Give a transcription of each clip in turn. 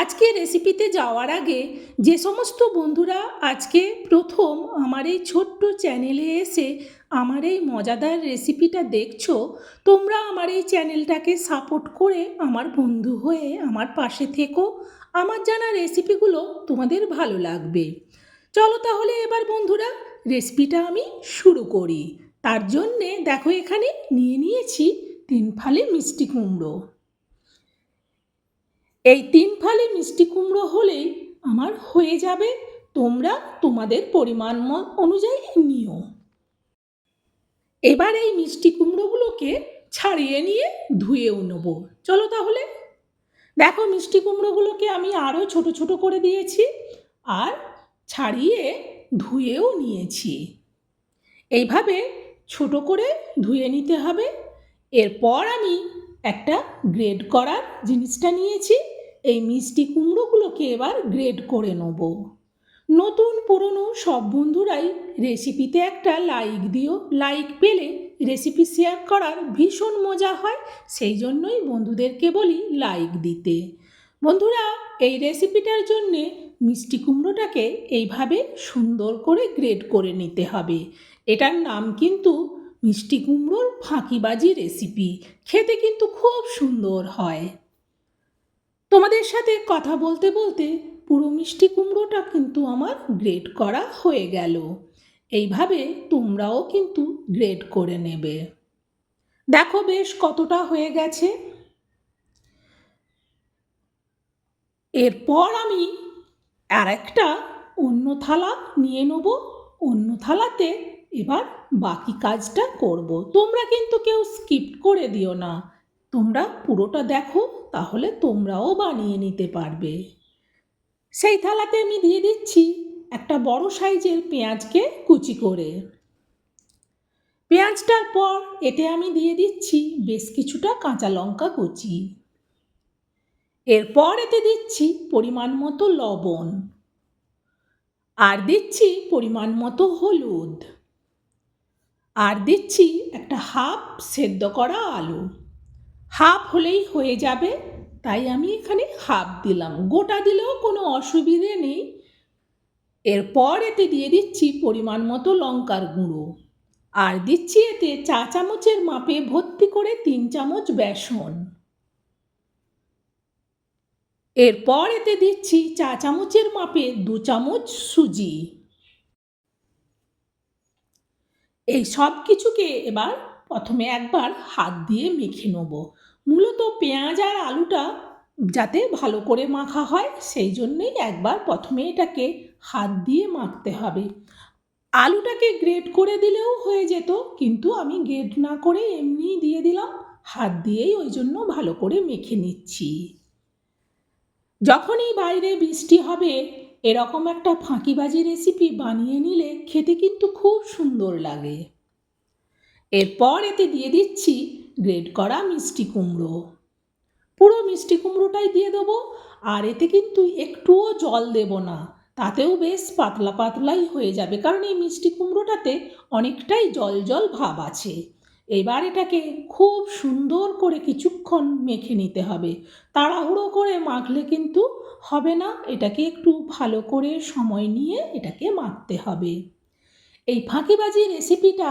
আজকে রেসিপিতে যাওয়ার আগে যে সমস্ত বন্ধুরা আজকে প্রথম আমার এই ছোট্ট চ্যানেলে এসে আমার এই মজাদার রেসিপিটা দেখছ, তোমরা আমার এই চ্যানেলটাকে সাপোর্ট করে আমার বন্ধু হয়ে আমার পাশে থেকো। আমার জানা রেসিপিগুলো তোমাদের ভালো লাগবে। চলো তাহলে এবার বন্ধুরা রেসিপিটা আমি শুরু করি। তার জন্যে দেখো এখানে নিয়ে নিয়েছি তিন ফালি মিষ্টি কুমড়ো। এই তিন ফালি মিষ্টি কুমড়ো হলেই আমার হয়ে যাবে তোমরা তোমাদের পরিমাণ অনুযায়ী নিও। এবার এই মিষ্টি কুমড়োগুলোকে ছাড়িয়ে নিয়ে ধুয়েও নেব। চলো তাহলে। দেখো মিষ্টি কুমড়োগুলোকে আমি আরও ছোট ছোট করে দিয়েছি আর ছাড়িয়ে ধুয়েও নিয়েছি। এইভাবে ছোট করে ধুয়ে নিতে হবে। এরপর আমি একটা গ্রেড করার জিনিসটা নিয়েছি। এই মিষ্টি কুমড়োগুলোকে এবার গ্রেড করে নেব। নতুন, পুরনো সব বন্ধুরাই রেসিপিতে একটা লাইক দিও। লাইক পেলে রেসিপি শেয়ার করার ভীষণ মজা হয়, সেই জন্যই বন্ধুদেরকে বলি লাইক দিতে। বন্ধুরা, এই রেসিপিটার জন্যে মিষ্টি কুমড়োটাকে এইভাবে সুন্দর করে গ্রেড করে নিতে হবে। এটার নাম কিন্তু মিষ্টি কুমড়োর ফাঁকিবাজি রেসিপি খেতে কিন্তু খুব সুন্দর হয়। তোমাদের সাথে কথা বলতে বলতে পুরো মিষ্টি কুমড়োটা কিন্তু আমার গ্রেড করা হয়ে গেল। এইভাবে তোমরাও কিন্তু গ্রেড করে নেবে। দেখো বেশ কতটা হয়ে গেছে। এরপর আমি আর একটা অন্য থালা নিয়ে নেব। অন্য থালাতে এবার বাকি কাজটা করব। তোমরা কিন্তু কেউ স্কিপ করে দিও না। তোমরা পুরোটা দেখো, তাহলে তোমরাও বানিয়ে নিতে পারবে। সেই থালাতে আমি দিয়ে দিচ্ছি একটা বড় সাইজের পেঁয়াজকে কুচি করে। পেঁয়াজটার পর এতে আমি দিয়ে দিচ্ছি বেশ কিছুটা কাঁচা লঙ্কা কুচি। এরপর এতে দিচ্ছি পরিমাণ মতো লবণ। আর দিচ্ছি পরিমাণ মতো হলুদ। আর দিচ্ছি একটা হাফ সেদ্ধ করা আলু। হাফ হলেই হয়ে যাবে, তাই আমি এখানে হাফ দিলাম। গোটা দিলেও কোনো অসুবিধে নেই। এরপর এতে দিয়ে দিচ্ছি পরিমাণ মতো লঙ্কার গুঁড়ো। আর দিচ্ছি এতে চা চামচের মাপে ভর্তি করে তিন চামচ বেসন। এরপর এতে দিচ্ছি চা চামচের মাপে দু চামচ সুজি। এই সব কিছুকে এবার প্রথমে একবার হাত দিয়ে মেখে নেব। মূলত পেঁয়াজ আর আলুটা যাতে ভালো করে মাখা হয়, সেই জন্যেই একবার প্রথমে এটাকে হাত দিয়ে মাখতে হবে। আলুটাকে গ্রেট করে দিলেও হয়ে যেত, কিন্তু আমি গ্রেট না করে এমনিই দিয়ে দিলাম। হাত দিয়েই ওই জন্য ভালো করে মেখে নিচ্ছি। যখনই বাইরে বৃষ্টি হবে, এরকম একটা ফাঁকিবাজি রেসিপি বানিয়ে নিলে খেতে কিন্তু খুব সুন্দর লাগে। এরপর এতে দিয়ে দিচ্ছি গ্রেড করা মিষ্টি কুমড়ো। পুরো মিষ্টি কুমড়োটাই দিয়ে দেবো, আর এতে কিন্তু একটুও জল দেব না। তাতেও বেশ পাতলা পাতলাই হয়ে যাবে, কারণ এই মিষ্টি কুমড়োটাতে অনেকটাই জল জল ভাব আছে। এবার এটাকে খুব সুন্দর করে কিছুক্ষণ মেখে নিতে হবে। তাড়াহুড়ো করে মাখলে কিন্তু হবে না, এটাকে একটু ভালো করে সময় নিয়ে এটাকে মাখতে হবে। এই ফাঁকিবাজি রেসিপিটা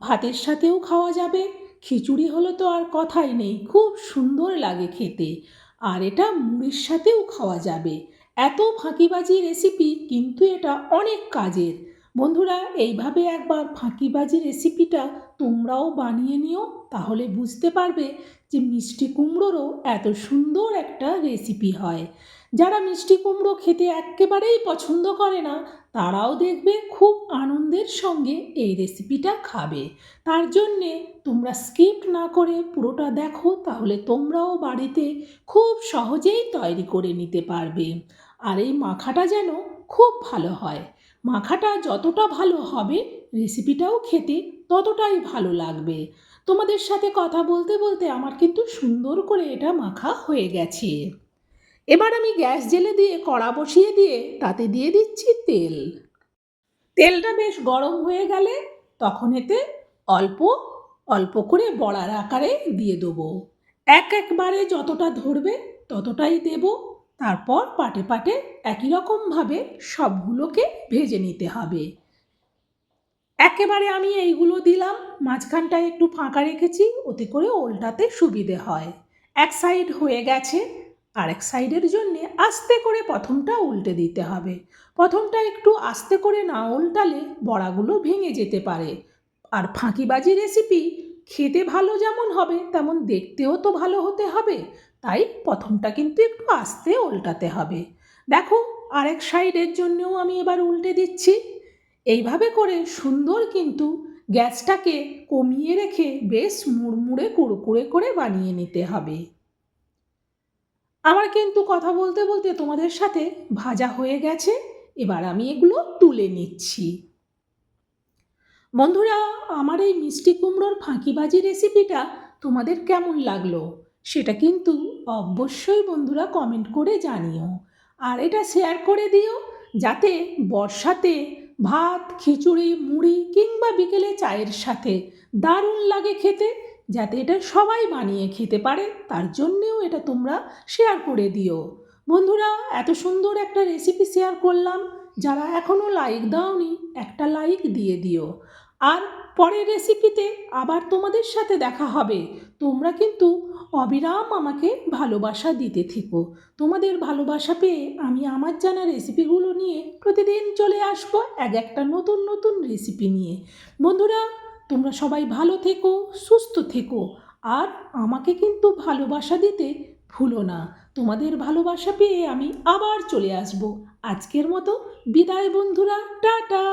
ভাতের সাথেও খাওয়া যাবে খিচুড়ি হলো তো আর কথাই নেই, খুব সুন্দর লাগে খেতে। আর এটা মুড়ির সাথেও খাওয়া যাবে। এত ফাঁকিবাজি রেসিপি কিন্তু এটা অনেক কাজের। বন্ধুরা, এইভাবে একবার ফাঁকিবাজি রেসিপিটা তোমরাও বানিয়ে নিও, তাহলে বুঝতে পারবে যে মিষ্টি কুমড়োরও এত সুন্দর একটা রেসিপি হয়। যারা মিষ্টি কুমড়ো খেতে একেবারেই পছন্দ করে না, তারাও দেখবে খুব আনন্দের সঙ্গে এই রেসিপিটা খাবে। তার জন্যে তোমরা স্কিপ না করে পুরোটা দেখো, তাহলে তোমরাও বাড়িতে খুব সহজেই তৈরি করে নিতে পারবে। আর এই মাখাটা যেন খুব ভালো হয়। মাখাটা যতটা ভালো হবে রেসিপিটাও খেতে ততটাই ভালো লাগবে। তোমাদের সাথে কথা বলতে বলতে আমার কিন্তু সুন্দর করে এটা মাখা হয়ে গেছে। এবার আমি গ্যাস জেলে দিয়ে কড়া বসিয়ে দিয়ে তাতে দিয়ে দিচ্ছি তেল। তেলটা বেশ গরম হয়ে গেলে তখন এতে অল্প অল্প করে বড়ার আকারে দিয়ে দেবো। এক একবারে যতটা ধরবে ততটাই দেব। তারপর পাটে পাটে একই রকমভাবে সবগুলোকে ভেজে নিতে হবে। একেবারে আমি এইগুলো দিলাম, মাঝখানটায় একটু ফাঁকা রেখেছি, ওতে করে ওল্টাতে সুবিধে হয়। এক সাইড হয়ে গেছে আর এক সাইডের জন্যে আস্তে করে প্রথমটা উল্টে দিতে হবে। প্রথমটা একটু আস্তে করে না উল্টালে বড়াগুলো ভেঙে যেতে পারে। আর ফাঁকিবাজি রেসিপি খেতে ভালো যেমন হবে, তেমন দেখতেও তো ভালো হতে হবে। তাই প্রথমটা কিন্তু একটু আস্তে উল্টাতে হবে। দেখো, আরেক সাইডের জন্যও আমি এবার উল্টে দিচ্ছি। এইভাবে করে সুন্দর কিন্তু গ্যাসটাকে কমিয়ে রেখে বেশ মুড়মুড়ে, কুড়কুড়ে করে বানিয়ে নিতে হবে। আমার কিন্তু কথা বলতে বলতে তোমাদের সাথে ভাজা হয়ে গেছে। এবার আমি এগুলো তুলে নিচ্ছি। বন্ধুরা, আমার এই মিষ্টি কুমড়োর ফাঁকিবাজি রেসিপিটা তোমাদের কেমন লাগল? সেটা কিন্তু অবশ্যই বন্ধুরা কমেন্ট করে জানিও। আর এটা শেয়ার করে দিও যাতে বর্ষাতে ভাত, খিচুড়ি, মুড়ি কিংবা বিকেলে চায়ের সাথে দারুণ লাগে খেতে, যাতে এটা সবাই বানিয়ে খেতে পারে, তার জন্যেও এটা তোমরা শেয়ার করে দিও। বন্ধুরা, এত সুন্দর একটা রেসিপি শেয়ার করলাম, যারা এখনও লাইক দাওনি, একটা লাইক দিয়ে দিও। আর পরের রেসিপিতে আবার তোমাদের সাথে দেখা হবে। তোমরা কিন্তু অবিরাম আমাকে ভালোবাসা দিতে থেকো। তোমাদের ভালোবাসা পেয়ে আমি আমার জানা রেসিপিগুলো নিয়ে প্রতিদিন চলে আসব এক একটা নতুন নতুন রেসিপি নিয়ে। বন্ধুরা, তোমরা সবাই ভালো থেকো, সুস্থ থেকো। আর আমাকে কিন্তু ভালোবাসা দিতে ভুলো না। তোমাদের ভালোবাসা পেয়ে আমি আবার চলে আসব। আজকের মতো বিদায় বন্ধুরা, টাটা!